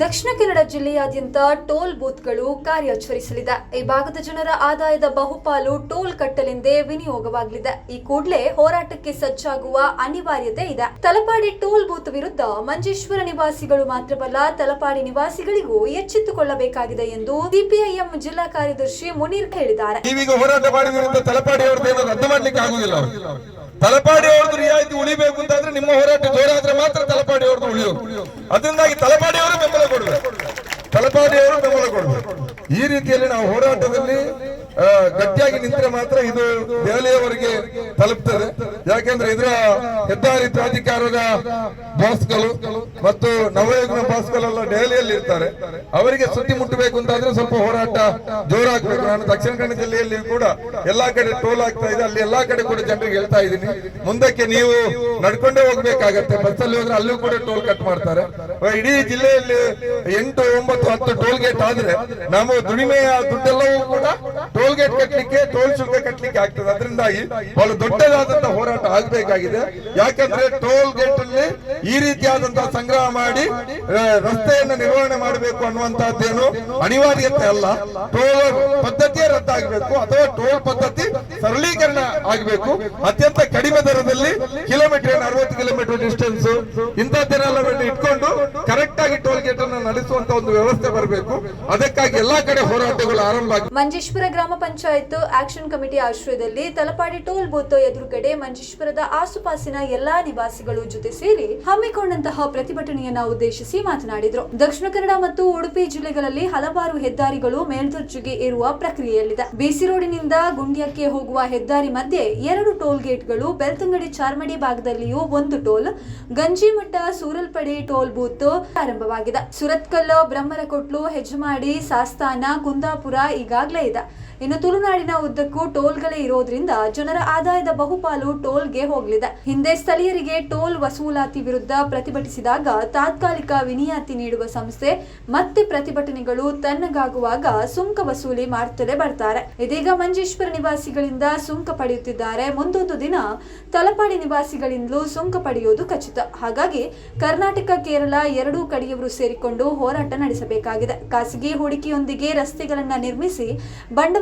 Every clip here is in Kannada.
ದಕ್ಷಿಣ ಕನ್ನಡ ಜಿಲ್ಲೆಯಾದ್ಯಂತ ಟೋಲ್ ಬೂತ್ಗಳು ಕಾರ್ಯಾಚರಿಸಲಿದೆ. ಈ ಭಾಗದ ಜನರ ಆದಾಯದ ಬಹುಪಾಲು ಟೋಲ್ ಕಟ್ಟಲೆಂದೇ ವಿನಿಯೋಗವಾಗಲಿದೆ. ಈ ಕೂಡಲೇ ಹೋರಾಟಕ್ಕೆ ಸಜ್ಜಾಗುವ ಅನಿವಾರ್ಯತೆ ಇದೆ. ತಲಪಾಡಿ ಟೋಲ್ ಬೂತ್ ವಿರುದ್ಧ ಮಂಜೇಶ್ವರ ನಿವಾಸಿಗಳು ಮಾತ್ರವಲ್ಲ, ತಲಪಾಡಿ ನಿವಾಸಿಗಳಿಗೂ ಎಚ್ಚೆತ್ತುಕೊಳ್ಳಬೇಕಾಗಿದೆ ಎಂದು ಸಿಪಿಐಎಂ ಜಿಲ್ಲಾ ಕಾರ್ಯದರ್ಶಿ ಮುನೀರ್ ಹೇಳಿದ್ದಾರೆ. ತಲಪಾಡಿ ಅವ್ರದ್ದು ರಿಯಾಯಿತಿ ಉಳಿಬೇಕು ಅಂತಂದ್ರೆ ನಿಮ್ಮ ಹೋರಾಟ ಜೋರಾದ್ರೆ ಮಾತ್ರ ತಲಪಾಡಿ ಅವ್ರದ್ದು ಉಳಿಯೋದು. ಅದರಿಂದಾಗಿ ತಲಪಾಡಿ ಅವರು ಬೆಂಬಲ ಕೊಡಬೇಕು. ತಲಪಾಡಿ ಅವರು ಬೆಂಬಲ ಕೊಡಬೇಕು. ಈ ರೀತಿಯಲ್ಲಿ ನಾವು ಹೋರಾಟದಲ್ಲಿ ಗಟ್ಟಿಯಾಗಿ ನಿಂತರೆ ಮಾತ್ರ ಇದು ದೆಹಲಿಯವರೆಗೆ ತಲುಪ್ತದೆ. ಯಾಕೆಂದ್ರೆ ಇದರ ಹೆದ್ದಾರಿ ಪ್ರಾಧಿಕಾರದ ಬಾಸ್ಗಳು ಮತ್ತು ನವಯುಗ್ನ ಬಾಸ್ಗಳೆಲ್ಲ ದೆಹಲಿಯಲ್ಲಿ ಇರ್ತಾರೆ. ಅವರಿಗೆ ಸುದ್ದಿ ಮುಟ್ಟಬೇಕು ಅಂತಂದ್ರೆ ಸ್ವಲ್ಪ ಹೋರಾಟ ಜೋರಾಗಬೇಕು. ನಾನು ದಕ್ಷಿಣ ಕನ್ನಡ ಜಿಲ್ಲೆಯಲ್ಲಿ ಕೂಡ ಎಲ್ಲಾ ಕಡೆ ಟೋಲ್ ಆಗ್ತಾ ಇದೆ. ಅಲ್ಲಿ ಎಲ್ಲಾ ಕಡೆ ಕೂಡ ಜನರಿಗೆ ಹೇಳ್ತಾ ಇದ್ದೀನಿ. ಮುಂದಕ್ಕೆ ನೀವು ನಡ್ಕೊಂಡೇ ಹೋಗ್ಬೇಕಾಗತ್ತೆ. ಬಸ್ಸಲ್ಲಿ ಹೋದ್ರೆ ಅಲ್ಲೂ ಕೂಡ ಟೋಲ್ ಕಟ್ ಮಾಡ್ತಾರೆ. ಇಡೀ ಜಿಲ್ಲೆಯಲ್ಲಿ ಎಂಟು, ಒಂಬತ್ತು, ಹತ್ತು ಟೋಲ್ ಗೇಟ್ ಆದ್ರೆ ನಾವು ದುಡಿಮೆಯ ದುಡ್ಡೆಲ್ಲವೂ ಕೂಡ ಟೋಲ್ ಗೇಟ್ ಕಟ್ಟಲಿಕ್ಕೆ ಟೋಲ್ ಶುಲ್ಕ ಕಟ್ಟಲಿಕ್ಕೆ ಆಗ್ತದೆ. ಅದರಿಂದಾಗಿ ಬಹಳ ದೊಡ್ಡದಾದಂತಹ ಹೋರಾಟ ಆಗಬೇಕಾಗಿದೆ. ಯಾಕಂದ್ರೆ ಟೋಲ್ ಗೇಟ್ ಅಲ್ಲಿ ಈ ರೀತಿಯಾದಂತಹ ಸಂಗ್ರಹ ಮಾಡಿ ರಸ್ತೆಯನ್ನು ನಿರ್ವಹಣೆ ಮಾಡಬೇಕು ಅನ್ನುವಂತಹದ್ದೇನು ಅನಿವಾರ್ಯತೆ ಅಲ್ಲ. ಟೋಲ್ ಪದ್ಧತಿಯೇ ರದ್ದಾಗಬೇಕು ಅಥವಾ ಟೋಲ್ ಪದ್ಧತಿ ಸರಳೀಕರಣ ಆಗಬೇಕು. ಅತ್ಯಂತ ಕಡಿಮೆ ದರದಲ್ಲಿ ಕಿಲೋಮೀಟರ್ ಅರವತ್ತು ಕಿಲೋಮೀಟರ್ ಡಿಸ್ಟೆನ್ಸ್ ಇಂಥದ್ದನ್ನೆಲ್ಲ ಇಟ್ಕೊಂಡು ಕರೆಕ್ಟ್ ಆಗಿ ಟೋಲ್ ಗೇಟ್ ಅನ್ನು ನಡೆಸುವಂತ ಒಂದು ವ್ಯವಸ್ಥೆ ಬರಬೇಕು. ಅದಕ್ಕಾಗಿ ಎಲ್ಲಾ ಕಡೆ ಹೋರಾಟಗಳು ಆರಂಭ ಮಂಜೇಶ್ವರ ಗ್ರಾಮ ಪಂಚಾಯತ್ ಆಕ್ಷನ್ ಕಮಿಟಿ ಆಶ್ರಯದಲ್ಲಿ ತಲಪಾಡಿ ಟೋಲ್ ಬೂತ್ ಎದುರುಗಡೆ ಮಂಜೇಶ್ವರದ ಆಸುಪಾಸಿನ ಎಲ್ಲಾ ನಿವಾಸಿಗಳು ಜೊತೆ ಸೇರಿ ಹಮ್ಮಿಕೊಂಡಂತಹ ಪ್ರತಿಭಟನೆಯನ್ನ ಉದ್ದೇಶಿಸಿ ಮಾತನಾಡಿದರು. ದಕ್ಷಿಣ ಕನ್ನಡ ಮತ್ತು ಉಡುಪಿ ಜಿಲ್ಲೆಗಳಲ್ಲಿ ಹಲವಾರು ಹೆದ್ದಾರಿಗಳು ಮೇಲ್ದರ್ಜೆಗೆ ಏರುವ ಪ್ರಕ್ರಿಯೆಯಲ್ಲಿದೆ. ಬಿಸಿ ರೋಡಿನಿಂದ ಗುಂಡಿಯಕ್ಕೆ ಹೋಗುವ ಹೆದ್ದಾರಿ ಮಧ್ಯೆ ಎರಡು ಟೋಲ್ ಗೇಟ್ಗಳು ಬೆಳ್ತಂಗಡಿ ಚಾರ್ಮಡಿ ಭಾಗದಲ್ಲಿಯೂ ಒಂದು toll, Ganjimutt Suralpady toll booth ಆರಂಭವಾಗಿದೆ ಸುರತ್ಕಲ್ ಬ್ರಹ್ಮರಕೊಟ್ಲು ಹೆಜ್ಮಾಡಿ ಸಾಸ್ತಾನ, ಕುಂದಾಪುರ ಈಗಾಗಲೇ ಇದೆ. ಇನ್ನು ತುಳುನಾಡಿನ ಉದ್ದಕ್ಕೂ ಟೋಲ್ಗಳೇ ಇರೋದ್ರಿಂದ ಜನರ ಆದಾಯದ ಬಹುಪಾಲು ಟೋಲ್ಗೆ ಹೋಗಲಿದೆ. ಹಿಂದೆ ಸ್ಥಳೀಯರಿಗೆ ಟೋಲ್ ವಸೂಲಾತಿ ವಿರುದ್ಧ ಪ್ರತಿಭಟಿಸಿದಾಗ ತಾತ್ಕಾಲಿಕ ವಿನಿಯಾತಿ ನೀಡುವ ಸಂಸ್ಥೆ ಮತ್ತೆ ಪ್ರತಿಭಟನೆಗಳು ತಣ್ಣಗಾಗುವಾಗ ಸುಂಕ ವಸೂಲಿ ಮಾಡುತ್ತಲೇ ಬರ್ತಾರೆ. ಇದೀಗ ಮಂಜೇಶ್ವರ ನಿವಾಸಿಗಳಿಂದ ಸುಂಕ ಪಡೆಯುತ್ತಿದ್ದಾರೆ. ಮುಂದೊಂದು ದಿನ ತಲಪಾಡಿ ನಿವಾಸಿಗಳಿಂದಲೂ ಸುಂಕ ಪಡೆಯುವುದು ಖಚಿತ. ಹಾಗಾಗಿ ಕರ್ನಾಟಕ, ಕೇರಳ ಎರಡೂ ಕಡೆಯವರು ಸೇರಿಕೊಂಡು ಹೋರಾಟ ನಡೆಸಬೇಕಾಗಿದೆ. ಖಾಸಗಿ ಹೂಡಿಕೆಯೊಂದಿಗೆ ರಸ್ತೆಗಳನ್ನ ನಿರ್ಮಿಸಿ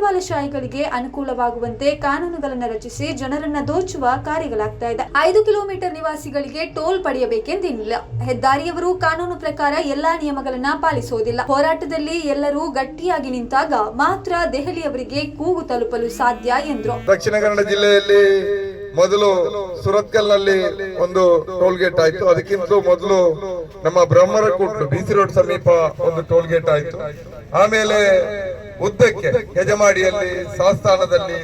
ಬಂಡವಾಳಶಾಹಿಗಳಿಗೆ ಅನುಕೂಲವಾಗುವಂತೆ ಕಾನೂನುಗಳನ್ನು ರಚಿಸಿ ಜನರನ್ನ ದೋಚುವ ಕಾರ್ಯಗಳಾಗ್ತಾ ಇದೆ. ಐದು ಕಿಲೋಮೀಟರ್ ನಿವಾಸಿಗಳಿಗೆ ಟೋಲ್ ಪಡೆಯಬೇಕೆಂದೇನಿಲ್ಲ ಹೆದ್ದಾರಿಯವರು ಕಾನೂನು ಪ್ರಕಾರ ಎಲ್ಲಾ ನಿಯಮಗಳನ್ನ ಪಾಲಿಸುವುದಿಲ್ಲ. ಹೋರಾಟದಲ್ಲಿ ಎಲ್ಲರೂ ಗಟ್ಟಿಯಾಗಿ ನಿಂತಾಗ ಮಾತ್ರ ದೆಹಲಿಯವರಿಗೆ ಕೂಗು ತಲುಪಲು ಸಾಧ್ಯ ಎಂದರು. ದಕ್ಷಿಣ ಕನ್ನಡ ಜಿಲ್ಲೆಯಲ್ಲಿ ಮೊದಲು ಸುರತ್ಕಲ್ನಲ್ಲಿ ಒಂದು ಟೋಲ್ ಗೇಟ್ ಆಯ್ತು. ಅದಕ್ಕಿಂತ ಮೊದಲು ನಮ್ಮ ಬ್ರಹ್ಮರಕೂಟ್ ಬಿಸಿ ರೋಡ್ ಸಮೀಪ ಒಂದು ಟೋಲ್ ಗೇಟ್ ಆಯ್ತು. ಆಮೇಲೆ ಉದ್ದಕ್ಕೆ ಯಜಮಾಡಿಯಲ್ಲಿ ಸಾಸ್ತಾನದಲ್ಲಿ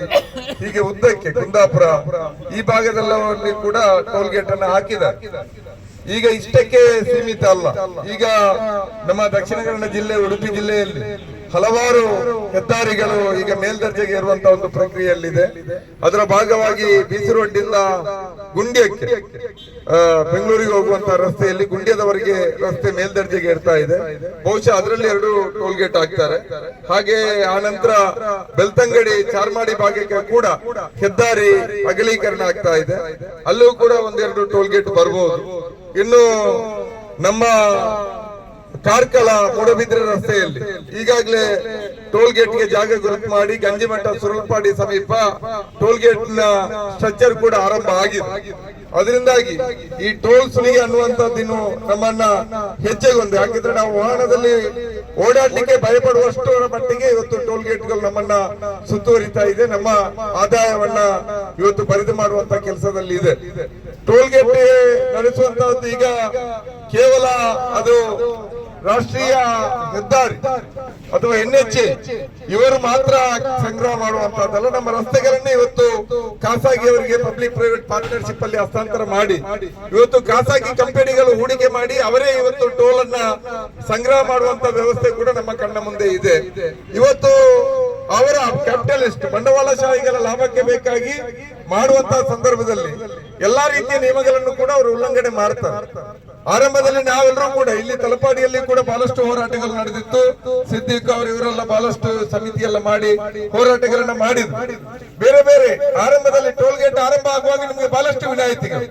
ಹೀಗೆ ಉದ್ದಕ್ಕೆ ಕುಂದಾಪುರ, ಈ ಭಾಗದಲ್ಲಿ ಕೂಡ ಟೋಲ್ ಗೇಟ್ ಅನ್ನು ಹಾಕಿದ್ದಾರೆ. ಈಗ ಇಷ್ಟಕ್ಕೆ ಸೀಮಿತ ಅಲ್ಲ. ಈಗ ನಮ್ಮ ದಕ್ಷಿಣ ಕನ್ನಡ ಜಿಲ್ಲೆ, ಉಡುಪಿ ಜಿಲ್ಲೆಯಲ್ಲಿ ಹಲವಾರು ಹೆದ್ದಾರಿಗಳು ಈಗ ಮೇಲ್ದರ್ಜೆಗೆ ಇರುವಂತಹ ಒಂದು ಪ್ರಕ್ರಿಯೆಯಲ್ಲಿದೆ. ಅದರ ಭಾಗವಾಗಿ ಬಿಸಿ ಗುಂಡಿಯಕ್ಕೆ ಬೆಂಗಳೂರಿಗೆ ಹೋಗುವಂತ ರಸ್ತೆಯಲ್ಲಿ ಗುಂಡ್ಯದವರೆಗೆ ರಸ್ತೆ ಮೇಲ್ದರ್ಜೆಗೆ ಇರ್ತಾ ಇದೆ. ಬಹುಶಃ ಅದರಲ್ಲಿ ಎರಡು ಟೋಲ್ ಗೇಟ್ ಆಗ್ತಾರೆ. ಹಾಗೆ ಆ ನಂತರ ಬೆಳ್ತಂಗಡಿ, ಚಾರ್ಮಾಡಿ ಭಾಗಕ್ಕೆ ಕೂಡ ಹೆದ್ದಾರಿ ಅಗಲೀಕರಣ ಆಗ್ತಾ ಇದೆ. ಅಲ್ಲೂ ಕೂಡ ಒಂದೆರಡು ಟೋಲ್ ಗೇಟ್ ಬರಬಹುದು ಇನ್ನು ನಮ್ಮ ಕಾರ್ಕಳ ಮೂಡಬಿದ್ರೆ ರಸ್ತೆಯಲ್ಲಿ. ಈಗಾಗಲೇ ಟೋಲ್ ಗೇಟ್ಗೆ ಜಾಗ ಗುರುತು ಮಾಡಿ ಗಂಜಿಮಠ ಸುರಳಪಾಡಿ ಸಮೀಪ ಟೋಲ್ ಗೇಟ್ನ ಸ್ಟ್ರಕ್ಚರ್ ಕೂಡ ಆರಂಭ ಆಗಿದೆ. ಅದರಿಂದಾಗಿ ಈ ಟೋಲ್ ಸುಲಿಗೆ ಅನ್ನುವಂಥದ್ದು ಇನ್ನು ನಮ್ಮನ್ನ ಹೆಜ್ಜೆಗೊಂದು ಯಾಕಂದ್ರೆ ನಾವು ವಾಹನದಲ್ಲಿ ಓಡಾಡಲಿಕ್ಕೆ ಭಯಪಡುವಷ್ಟರ ಮಟ್ಟಿಗೆ ಇವತ್ತು ಟೋಲ್ ಗೇಟ್ಗಳು ನಮ್ಮನ್ನ ಸುತ್ತುವರಿತಾ ಇದೆ. ನಮ್ಮ ಆದಾಯವನ್ನ ಇವತ್ತು ಬರಿದು ಮಾಡುವಂತ ಕೆಲಸದಲ್ಲಿ ಇದೆ. ಟೋಲ್ ಗೇಟ್ ನಡೆಸುವಂತಹದ್ದು ಈಗ ಕೇವಲ ಅದು ರಾಷ್ಟ್ರೀಯ ಹೆದ್ದಾರಿ ಅಥವಾ ಎನ್ ಎಚ್ ಇವರು ಮಾತ್ರ ಸಂಗ್ರಹ ಮಾಡುವಂತಹದ್ದಲ್ಲ. ನಮ್ಮ ರಸ್ತೆಗಳನ್ನೇ ಇವತ್ತು ಖಾಸಗಿಯವರಿಗೆ ಪಬ್ಲಿಕ್ ಪ್ರೈವೇಟ್ ಪಾರ್ಟ್ನರ್ಶಿಪ್ ಅಲ್ಲಿ ಹಸ್ತಾಂತರ ಮಾಡಿ, ಇವತ್ತು ಖಾಸಗಿ ಕಂಪನಿಗಳು ಹೂಡಿಕೆ ಮಾಡಿ ಅವರೇ ಇವತ್ತು ಟೋಲ್ ಅನ್ನ ಸಂಗ್ರಹ ಮಾಡುವಂತ ವ್ಯವಸ್ಥೆ ಕೂಡ ನಮ್ಮ ಕಣ್ಣ ಮುಂದೆ ಇದೆ. ಇವತ್ತು ಅವರ ಕ್ಯಾಪಿಟಲಿಸ್ಟ್ ಬಂಡವಾಳಶಾಹಿಗಳ ಲಾಭಕ್ಕೆ ಬೇಕಾಗಿ ಮಾಡುವಂತಹ ಸಂದರ್ಭದಲ್ಲಿ ಎಲ್ಲಾ ರೀತಿಯ ನಿಯಮಗಳನ್ನು ಕೂಡ ಅವರು ಉಲ್ಲಂಘನೆ ಮಾಡ್ತಾರೆ. ಆರಂಭದಲ್ಲಿ ನಾವೆಲ್ಲರೂ ಕೂಡ ಇಲ್ಲಿ ತಲಪಾಡಿಯಲ್ಲಿ ಕೂಡ ಬಹಳ ಬಹಳಷ್ಟು ಹೋರಾಟಗಳು ನಡೆದಿತ್ತು. ಸಿದ್ದಿಕ್ ಅವರು ಇವರೆಲ್ಲ ಬಹಳಷ್ಟು ಸಮಿತಿ ಎಲ್ಲ ಮಾಡಿ ಹೋರಾಟಗಳನ್ನ ಮಾಡಿದ್ರು. ಬೇರೆ ಬೇರೆ ಆರಂಭದಲ್ಲಿ ಟೋಲ್ ಗೇಟ್ ಆರಂಭ ಆಗುವಾಗ ನಿಮಗೆ ಬಹಳಷ್ಟು ವಿನಾಯಿತಿಗಳು.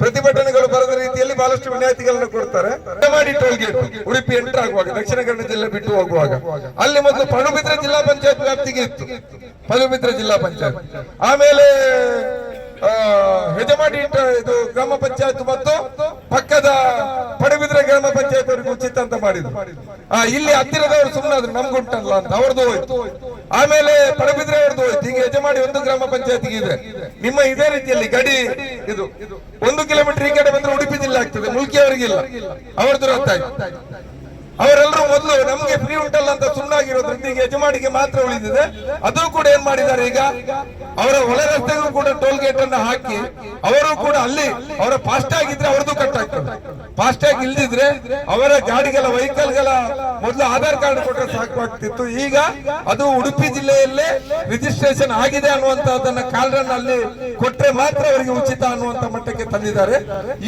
ಪ್ರತಿಭಟನೆಗಳು ಬರದ ರೀತಿಯಲ್ಲಿ ಬಹಳಷ್ಟು ವಿನಾಯಿತಿಗಳನ್ನು ಕೊಡ್ತಾರೆ. ಮಾಡಿ ಟೋಲ್ ಗೇಟ್ ಉಡುಪಿ ಎಂಟರ್ ಆಗುವಾಗ, ದಕ್ಷಿಣ ಕನ್ನಡ ಜಿಲ್ಲೆ ಬಿಟ್ಟು ಹೋಗುವಾಗ. ಅಲ್ಲಿ ಮೊದಲು ಪಡುಬಿದ್ರೆ ಜಿಲ್ಲಾ ಪಂಚಾಯತ್ ವ್ಯಾಪ್ತಿಗೆ ಇತ್ತು. ಪಡುಬಿದ್ರೆ ಜಿಲ್ಲಾ ಪಂಚಾಯತ್. ಆಮೇಲೆ ಹೆಜಮಾಡಿ ಇದು ಗ್ರಾಮ ಪಂಚಾಯತ್ ಮತ್ತು ಪಕ್ಕದ ಪಡುಬಿದ್ರೆ ಗ್ರಾಮ ಪಂಚಾಯತ್ ಅವರಿಗೆ ಉಚಿತ ಅಂತ ಮಾಡಿದ್ರು. ಇಲ್ಲಿ ಹತ್ತಿರದವರು ಸುಮ್ಮನಾದ್ರು ನಮ್ಗುಂಟಲ್ಲ ಅಂತ ಅವ್ರದ್ದು ಹೋಯ್ತು. ಆಮೇಲೆ ಪಡುಬಿದ್ರೆ ಅವ್ರದ್ದು ಹೋಯ್ತು. ಈಗ ಯಜಮಾಡಿ ಒಂದು ಗ್ರಾಮ ಪಂಚಾಯತ್ಗೆ ಇದೆ. ನಿಮ್ಮ ಇದೇ ರೀತಿಯಲ್ಲಿ ಗಡಿ ಇದು. ಒಂದು ಕಿಲೋಮೀಟರ್ ಈ ಕಡೆ ಬಂದ್ರೆ ಉಡುಪಿ ಜಿಲ್ಲೆ ಆಗ್ತದೆ, ಮುಲ್ಕಿ ಅವರಿಗಿಲ್ಲ. ಅವ್ರದ್ದು ರದ್ದಾಯ್ತು. ಅವರೆಲ್ಲರೂ ಮೊದಲು ನಮ್ಗೆ ಫ್ರೀ ಉಂಟಲ್ಲ ಅಂತ ಸುಣ್ಣಾಗಿರೋ ಈಗ ಯಜಮಾಡಿಗೆ ಮಾತ್ರ ಉಳಿದಿದೆ. ಅದು ಕೂಡ ಏನ್ ಮಾಡಿದ್ದಾರೆ ಈಗ? ಅವರ ಒಳ ರಸ್ತೆಗೂ ಕೂಡ ಟೋಲ್ ಗೇಟ್ ಅನ್ನ ಹಾಕಿ, ಅವರು ಕೂಡ ಅಲ್ಲಿ ಅವರ ಫಾಸ್ಟ್ ಆಗಿದ್ರೆ ಅವ್ರದ್ದು ಕಟ್ ಆಗ್ತದೆ. ಫಾಸ್ಟ್ ಆಗಿ ಇಲ್ದಿದ್ರೆ ಅವರ ಗಾಡಿಗೆಲ್ಲ ವೆಹಿಕಲ್ ಗೆಲ್ಲ ಮೊದಲು ಆಧಾರ್ ಕಾರ್ಡ್ ಕೊಟ್ಟರೆ ಸಾಕು ಆಗ್ತಿತ್ತು ಈಗ ಅದು ಉಡುಪಿ ಜಿಲ್ಲೆಯಲ್ಲೇ ರಿಜಿಸ್ಟ್ರೇಷನ್ ಆಗಿದೆ ಅನ್ನುವಂತಹದನ್ನ ಅದನ್ನ ಅನ್ನ ಅಲ್ಲಿ ಕೊಟ್ಟರೆ ಮಾತ್ರ ಅವರಿಗೆ ಉಚಿತ ಅನ್ನುವಂತ ಮಟ್ಟಕ್ಕೆ ತಂದಿದ್ದಾರೆ.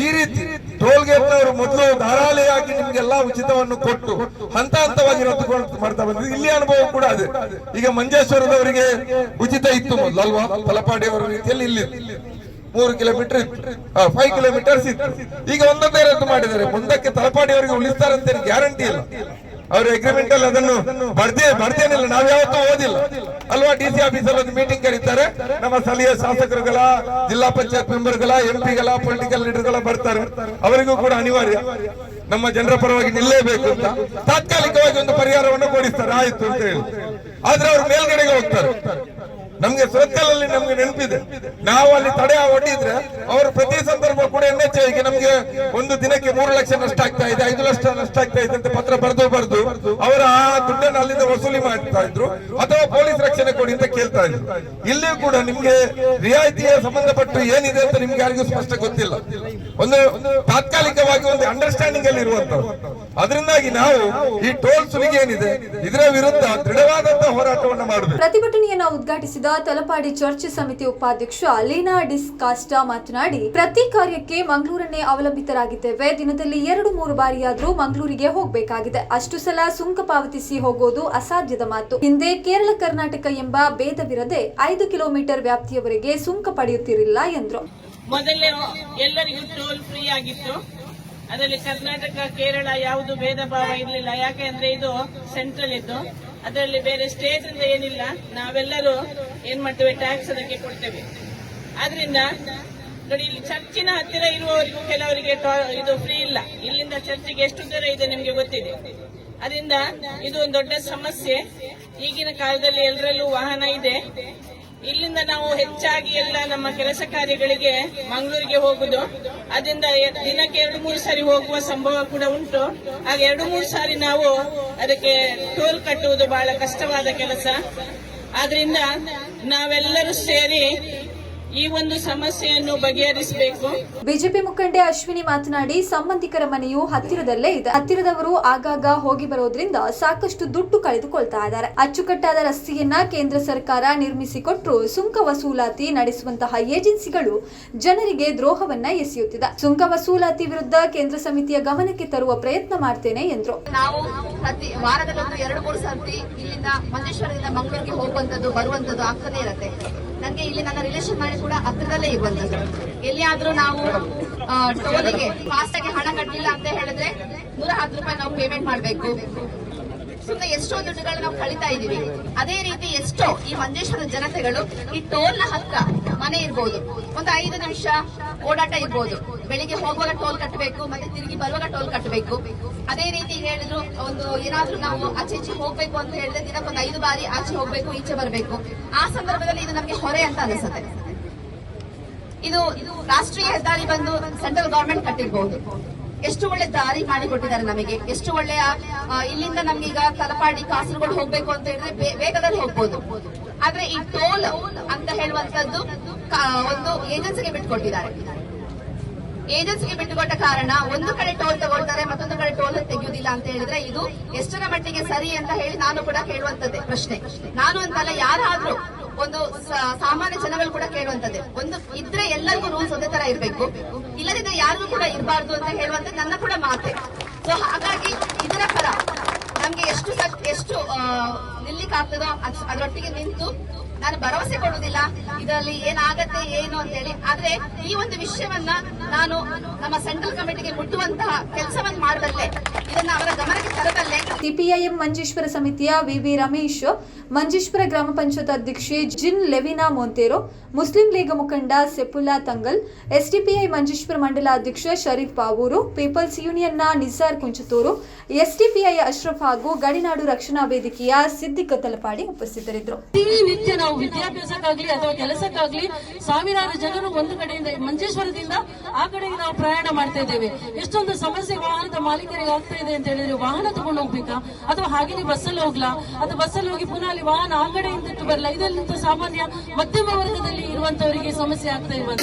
ಈ ರೀತಿ ಟೋಲ್ ಗೇಟ್ ನವರು ಮೊದಲು ಧಾರಾಳಿಯಾಗಿ ನಿಮ್ಗೆಲ್ಲ ಉಚಿತವನ್ನು ಕೊಟ್ಟು ಹಂತ ಹಂತವಾಗಿ ರದ್ದುಕೊಂಡು ಮಾಡ್ತಾ ಬಂದಿದ್ದು ಇಲ್ಲಿ ಅನುಭವ ಕೂಡ ಅದೇ. ಈಗ ಮಂಜೇಶ್ವರದವರಿಗೆ ಉಚಿತ ಇತ್ತು ಮೊದಲು ಅಲ್ವಾ? ತಲಪಾಡಿ ಅವರ ರೀತಿಯಲ್ಲಿ ಇಲ್ಲಿ. ಮೂರು ಕಿಲೋಮೀಟರ್ ಫೈವ್ ಕಿಲೋಮೀಟರ್ಸ್ ಇತ್ತು. ಈಗ ಒಂದೊಂದೇ ರದ್ದು ಮಾಡಿದ್ದಾರೆ. ಮುಂದಕ್ಕೆ ತಲಪಾಡಿ ಅವರಿಗೆ ಉಳಿಸ್ತಾರಂತ ಗ್ಯಾರಂಟಿ ಇಲ್ಲ. ಅವ್ರ ಅಗ್ರಿಮೆಂಟ್ ಅಲ್ಲಿ ಅದನ್ನು ಬರ್ದೇ ಬರ್ದೇನಿಲ್ಲ. ನಾವ್ ಯಾವತ್ತೂ ಓದಿಲ್ಲ. ಅಲ್ವಾ ಡಿ ಸಿ ಆಫೀಸ್ ಅಲ್ಲಿ ಒಂದು ಮೀಟಿಂಗ್ ಕರೀತಾರೆ. ನಮ್ಮ ಸ್ಥಳೀಯ ಶಾಸಕರುಗಳ, ಜಿಲ್ಲಾ ಪಂಚಾಯತ್ ಮೆಂಬರ್ಗಳ ಎಂಪಿಗಳ ಪೊಲಿಟಿಕಲ್ ಲೀಡರ್ಗಳ ಬರ್ತಾರೆ. ಅವರಿಗೂ ಕೂಡ ಅನಿವಾರ್ಯ. ನಮ್ಮ ಜನರ ಪರವಾಗಿ ನಿಲ್ಲೇಬೇಕು ಅಂತ. ತಾತ್ಕಾಲಿಕವಾಗಿ ಒಂದು ಪರಿಹಾರವನ್ನು ಕೊಡಿಸ್ತಾರೆ. ಆಯ್ತು ಅಂತ ಹೇಳಿ. ಆದ್ರೆ ಅವ್ರು ಮೇಲ್ಗಡೆಗೆ ಹೋಗ್ತಾರೆ. ನಮ್ಗೆ ಸುರತ್ಕಲಲ್ಲಿ ನಮ್ಗೆ ನೆನಪಿದೆ. ನಾವು ಅಲ್ಲಿ ತಡೆ ಒಡ್ಡಿದ್ರೆ ಅವರು ಪ್ರತಿ ಸಂದರ್ಭ ಕೂಡ ಎನ್ ಎಚ್ ಐಗೆ ನಮ್ಗೆ ಒಂದು ದಿನಕ್ಕೆ ಮೂರು ಲಕ್ಷ ನಷ್ಟ ಆಗ್ತಾ ಇದೆ, ಐದು ಲಕ್ಷ ನಷ್ಟ ಆಗ್ತಾ ಇದೆ ಅಂತ ಪತ್ರ ಬರೆದು ಬರೆದು ಅವರ ಆ ದುಡ್ಡನ್ನು ಅಲ್ಲಿಂದ ವಸೂಲಿ ಮಾಡ್ತಾ ಇದ್ರು ಅಥವಾ ಪೊಲೀಸ್ ರಕ್ಷಣೆ ಕೊಡಿ ಅಂತ ಕೇಳ್ತಾ ಇದ್ರು. ಇಲ್ಲಿ ಕೂಡ ನಿಮ್ಗೆ ರಿಯಾಯಿತಿಯ ಸಂಬಂಧಪಟ್ಟು ಏನಿದೆ ಅಂತ ನಿಮ್ಗೆ ಯಾರಿಗೂ ಸ್ಪಷ್ಟ ಗೊತ್ತಿಲ್ಲ. ಒಂದು ತಾತ್ಕಾಲಿಕವಾಗಿ ಒಂದು ಅಂಡರ್ಸ್ಟ್ಯಾಂಡಿಂಗ್ ಅಲ್ಲಿ ಇರುವಂತದ್ದು ಅದರಿಂದಾಗಿ ನಾವು ಈ ಟೋಲ್ ಸುಲಿಗೆ ಏನಿದೆ, ಇದರ ವಿರುದ್ಧ ದೃಢವಾದಂತಹ ಹೋರಾಟವನ್ನು ಮಾಡಬೇಕು. ಪ್ರತಿಭಟನೆಯನ್ನು ಉದ್ಘಾಟಿಸಿದ ತಲಪಾಡಿ ಚರ್ಚ್ ಸಮಿತಿ ಉಪಾಧ್ಯಕ್ಷ ಲೀನಾ ಡಿಸ್ಕಾಸ್ಟಾ ಮಾತನಾಡಿ, ಪ್ರತಿ ಕಾರ್ಯಕ್ಕೆ ಮಂಗಳೂರನ್ನೇ ಅವಲಂಬಿತರಾಗಿದ್ದೇವೆ. ದಿನದಲ್ಲಿ ಎರಡು, ಮೂರು ಬಾರಿಯಾದರೂ ಮಂಗಳೂರಿಗೆ ಹೋಗಬೇಕಾಗಿದೆ. ಅಷ್ಟು ಸಲ ಸುಂಕ ಪಾವತಿಸಿ ಹೋಗೋದು ಅಸಾಧ್ಯದ ಮಾತು. ಹಿಂದೆ ಕೇರಳ ಕರ್ನಾಟಕ ಎಂಬ ಭೇದವಿರದೆ ಐದು ಕಿಲೋಮೀಟರ್ ವ್ಯಾಪ್ತಿಯವರೆಗೆ ಸುಂಕ ಪಡೆಯುತ್ತಿರಲಿಲ್ಲ ಎಂದರು. ಫ್ರೀ ಅದರಲ್ಲಿ ಕರ್ನಾಟಕ, ಕೇರಳ ಯಾವುದು ಭೇದ ಭಾವ ಇರಲಿಲ್ಲ. ಯಾಕೆಂದ್ರೆ ಇದು ಸೆಂಟ್ರಲ್ ಇದ್ದು. ಅದರಲ್ಲಿ ಬೇರೆ ಸ್ಟೇಟ್ ಅಂತ ಏನಿಲ್ಲ, ನಾವೆಲ್ಲರೂ ಏನ್ ಮಾಡ್ತೇವೆ ಟ್ಯಾಕ್ಸ್ ಅದಕ್ಕೆ ಕೊಡ್ತೇವೆ. ಆದ್ರಿಂದ, ನೋಡಿ, ಇಲ್ಲಿ ಚರ್ಚಿನ ಹತ್ತಿರ ಇರುವವರಿಗೂ ಕೆಲವರಿಗೆ ಇದು ಫ್ರೀ ಇಲ್ಲ. ಇಲ್ಲಿಂದ ಚರ್ಚಿಗೆ ಎಷ್ಟು ದೂರ ಇದೆ ನಿಮ್ಗೆ ಗೊತ್ತಿದೆ. ಅದರಿಂದ ಇದು ಒಂದು ದೊಡ್ಡ ಸಮಸ್ಯೆ. ಈಗಿನ ಕಾಲದಲ್ಲಿ ಎಲ್ಲರಲ್ಲೂ ವಾಹನ ಇದೆ. ಇಲ್ಲಿಂದ ನಾವು ಹೆಚ್ಚಾಗಿ ಎಲ್ಲ ನಮ್ಮ ಕೆಲಸ ಕಾರ್ಯಗಳಿಗೆ ಮಂಗಳೂರಿಗೆ ಹೋಗುದು. ಅದರಿಂದ ದಿನಕ್ಕೆ ಎರಡು ಮೂರು ಸಾರಿ ಹೋಗುವ ಸಂಭವ ಕೂಡ ಉಂಟು. ಹಾಗೆ ಎರಡು ಮೂರು ಸಾರಿ ನಾವು ಅದಕ್ಕೆ ಟೋಲ್ ಕಟ್ಟುವುದು ಬಹಳ ಕಷ್ಟವಾದ ಕೆಲಸ. ಆದ್ರಿಂದ ನಾವೆಲ್ಲರೂ ಸೇರಿ ಈ ಒಂದು ಸಮಸ್ಯೆಯನ್ನು ಬಗೆಹರಿಸಬೇಕು. ಬಿಜೆಪಿ ಮುಖಂಡೆ ಅಶ್ವಿನಿ ಮಾತನಾಡಿ ಸಂಬಂಧಿಕರ ಮನೆಯು ಹತ್ತಿರದಲ್ಲೇ ಇದೆ. ಹತ್ತಿರದವರು ಆಗಾಗ ಹೋಗಿ ಬರೋದ್ರಿಂದ ಸಾಕಷ್ಟು ದುಡ್ಡು ಕಳೆದುಕೊಳ್ತಾ ಇದ್ದಾರೆ. ಅಚ್ಚುಕಟ್ಟಾದ ರಸ್ತೆಯನ್ನ ಕೇಂದ್ರ ಸರ್ಕಾರ ನಿರ್ಮಿಸಿಕೊಟ್ಟರು ಸುಂಕ ವಸೂಲಾತಿ ನಡೆಸುವಂತಹ ಏಜೆನ್ಸಿಗಳು ಜನರಿಗೆ ದ್ರೋಹವನ್ನ ಎಸೆಯುತ್ತಿದೆ. ಸುಂಕ ವಸೂಲಾತಿ ವಿರುದ್ಧ ಕೇಂದ್ರ ಸಮಿತಿಯ ಗಮನಕ್ಕೆ ತರುವ ಪ್ರಯತ್ನ ಮಾಡ್ತೇನೆ ಎಂದರು. ನಾವು ಪ್ರತಿ ವಾರದಲ್ಲೊಂದು ಎರಡು ಮೂರು ಸರ್ತಿ ಇಲ್ಲಿಂದ ಮಂಜೇಶ್ವರದಿಂದ ಮಂಗಳೂರಿಗೆ ಹೋಗುವಂತದ್ದು ಬರುವಂತದ್ದು ಆಗ್ತದೇ ಇರುತ್ತೆ. ನನಗೆ ಇಲ್ಲಿ ನನ್ನ ರಿಲೇಷನ್ ಮನೆ ಕೂಡ ಹತ್ರದಲ್ಲೇ ಇರುವಂತದ್ದು. ಎಲ್ಲಿಯಾದ್ರೂ ನಾವು ಟೋಲಿಗೆ ಫಾಸ್ಟ್ ಆಗಿ ಹಣ ಕಟ್ಟಿಲ್ಲ ಅಂತ ಹೇಳಿದ್ರೆ ನೂರ ಹತ್ತು ರೂಪಾಯಿ ನಾವು ಪೇಮೆಂಟ್ ಮಾಡಬೇಕು. ಸುಮ್ಮನೆ ಎಷ್ಟೋ ದುಡ್ಡುಗಳು ನಾವು ಕಳಿತಾ ಇದೀವಿ ಅದೇ ರೀತಿ ಎಷ್ಟೋ ಈ ಮಂಜೇಶ್ವರದ ಜನತೆಗಳು ಈ ಟೋಲ್ನ ಹತ್ರ ಮನೆ ಇರ್ಬೋದು. ಒಂದು ಐದು ನಿಮಿಷ ಓಡಾಟ ಇರ್ಬೋದು. ಬೆಳಿಗ್ಗೆ ಹೋಗುವಾಗ ಟೋಲ್ ಕಟ್ಟಬೇಕು ಮತ್ತೆ ತಿರುಗಿ ಬರುವಾಗ ಟೋಲ್ ಕಟ್ಟಬೇಕು ಅದೇ ರೀತಿ ಹೇಳಿದ್ರು, ಒಂದು ಏನಾದ್ರೂ ನಾವು ಆಚೆ ಈಚೆ ಹೋಗ್ಬೇಕು ಅಂತ ಹೇಳಿದ್ರೆ ದಿನಕ್ಕೊಂದು ಐದು ಬಾರಿ ಆಚೆ ಹೋಗ್ಬೇಕು, ಈಚೆ ಬರಬೇಕು. ಆ ಸಂದರ್ಭದಲ್ಲಿ ಇದು ನಮಗೆ ಹೊರೆ ಅಂತ ಅನಿಸುತ್ತೆ. ಇದು ರಾಷ್ಟ್ರೀಯ ಹೆದ್ದಾರಿ ಬಂದು ಸೆಂಟ್ರಲ್ ಗವರ್ಮೆಂಟ್ ಕಟ್ಟಿರಬಹುದು ಎಷ್ಟು ಒಳ್ಳೆ ದಾರಿ ಮಾಡಿ ಕೊಟ್ಟಿದ್ದಾರೆ ನಮಗೆ. ಎಷ್ಟು ಒಳ್ಳೆಯ ಇಲ್ಲಿಂದ ನಮ್ಗೆ ಈಗ ತಲಪಾಡಿ, ಕಾಸರಗೋಡು ಹೋಗ್ಬೇಕು ಅಂತ ಹೇಳಿದ್ರೆ ವೇಗದಲ್ಲಿ ಹೋಗ್ಬೋದು. ಆದ್ರೆ ಈ ಟೋಲ್ ಅಂತ ಹೇಳುವಂತದ್ದು ಒಂದು ಏಜೆನ್ಸಿಗೆ ಬಿಟ್ಕೊಟ್ಟಿದ್ದಾರೆ ಏಜೆನ್ಸಿಗೆ ಬಿಟ್ಟುಕೊಟ್ಟ ಕಾರಣ ಒಂದು ಕಡೆ ಟೋಲ್ ತಗೊಳ್ತಾರೆ, ಮತ್ತೊಂದು ಕಡೆ ಟೋಲ್ ತೆಗೆಯುವುದಿಲ್ಲ ಅಂತ ಹೇಳಿದ್ರೆ ಇದು ಎಷ್ಟರ ಮಟ್ಟಿಗೆ ಸರಿ ಅಂತ ಹೇಳಿ ನಾನು ಕೂಡ ಕೇಳುವಂತದ್ದೇ ಪ್ರಶ್ನೆ. ನಾನು ಅಂತಲ್ಲ ಯಾರಾದ್ರೂ ಒಂದು ಸಾಮಾನ್ಯ ಜನಗಳು ಕೂಡ ಕೇಳುವಂತದ್ದೇ. ಒಂದು ಒಂದೇ ತರ ಇರಬೇಕು. ಇಲ್ಲದಿದ್ರೆ ಯಾರು ಕೂಡ ಇರಬಾರ್ದು ಅಂತ ಹೇಳುವಂತ ನನ್ನ ಕೂಡ ಮಾತೆ. ಸೊ ಹಾಗಾಗಿ ಇದರ ಪರ ನಿಲ್ಲಿಕ್ ಆಗ್ತದೋ ನಿಲ್ಲಿಕ್ಕಾಗ್ತದೋ ಅದರೊಟ್ಟಿಗೆ ನಿಂತು ನಾನು ಭರವಸೆ ಕೊಡುವುದಿಲ್ಲ. ಇದರಲ್ಲಿ ಏನಾಗತ್ತೆ, ಏನು ಅಂತ ಹೇಳಿ. ಆದ್ರೆ ಈ ಒಂದು ವಿಷಯವನ್ನ ನಾನು ನಮ್ಮ ಸೆಂಟ್ರಲ್ ಕಮಿಟಿಗೆ ಮುಟ್ಟುವಂತಹ ಕೆಲಸವನ್ನು ಮಾಡಬಲ್ಲೆ ಇದನ್ನ ಅವರ ಗಮನಕ್ಕೆ ತರಬಲ್ಲೆ ಸಿಪಿಐಎಂ ಮಂಜೇಶ್ವರ ಸಮಿತಿಯ ವಿವಿ ರಮೇಶ್, ಮಂಜೇಶ್ವರ ಗ್ರಾಮ ಪಂಚಾಯತ್ ಅಧ್ಯಕ್ಷೆ ಜಿನ್ ಲೆವಿನಾ ಮೊಂತೇರೋ, ಮುಸ್ಲಿಂ ಲೀಗ್ ಮುಖಂಡ ಸೆಪುಲ್ಲಾ ತಂಗಲ್, ಎಸ್ಡಿಪಿಐ ಮಂಜೇಶ್ವರ ಮಂಡಲ ಅಧ್ಯಕ್ಷ ಶರೀಫ್ ಬಾವೂರು, ಪೀಪಲ್ಸ್ ಯೂನಿಯನ್ನ ನಿಸಾರ್ ಕುಂಚತೂರು, ಎಸ್ಡಿಪಿಐ ಅಶ್ರಫ್ ಹಾಗೂ ಗಡಿನಾಡು ರಕ್ಷಣಾ ವೇದಿಕೆಯ ಸಿದ್ದಿಕ ತಲಪಾಡಿ ಉಪಸ್ಥಿತರಿದ್ದರು. ವಿದ್ಯಾಭ್ಯಾಸಕ್ಕಾಗ್ಲಿ ಅಥವಾ ಕೆಲಸಕ್ಕಾಗ್ಲಿ ಸಾವಿರಾರು ಜನರು ಒಂದು ಕಡೆಯಿಂದ ಮಂಜೇಶ್ವರದಿಂದ ಆ ಕಡೆಗೆ ನಾವು ಪ್ರಯಾಣ ಮಾಡ್ತಾ ಇದ್ದೇವೆ. ಎಷ್ಟೊಂದು ಸಮಸ್ಯೆ ವಾಹನದ ಮಾಲೀಕರಿಗೆ ಆಗ್ತಾ ಇದೆ ಅಂತ ಹೇಳಿದ್ರೆ ವಾಹನ ತಗೊಂಡು ಹೋಗ್ಬೇಕಾ? ಅಥವಾ ಹಾಗೇನೆ ಬಸ್ಸಲ್ಲಿ ಹೋಗ್ಲಾ? ಅಥವಾ ಬಸ್ಸಲ್ಲಿ ಹೋಗಿ ಪುನಃ ಅಲ್ಲಿ ವಾಹನ ಆ ಕಡೆಯಿಂದ ಇಟ್ಟು ಬರಲ್ಲ ಇದೆಲ್ಲ ಸಾಮಾನ್ಯ ಮಧ್ಯಮ ವರ್ಗದಲ್ಲಿ ಇರುವಂತವರಿಗೆ ಸಮಸ್ಯೆ ಆಗ್ತಾ ಇರುವಂತ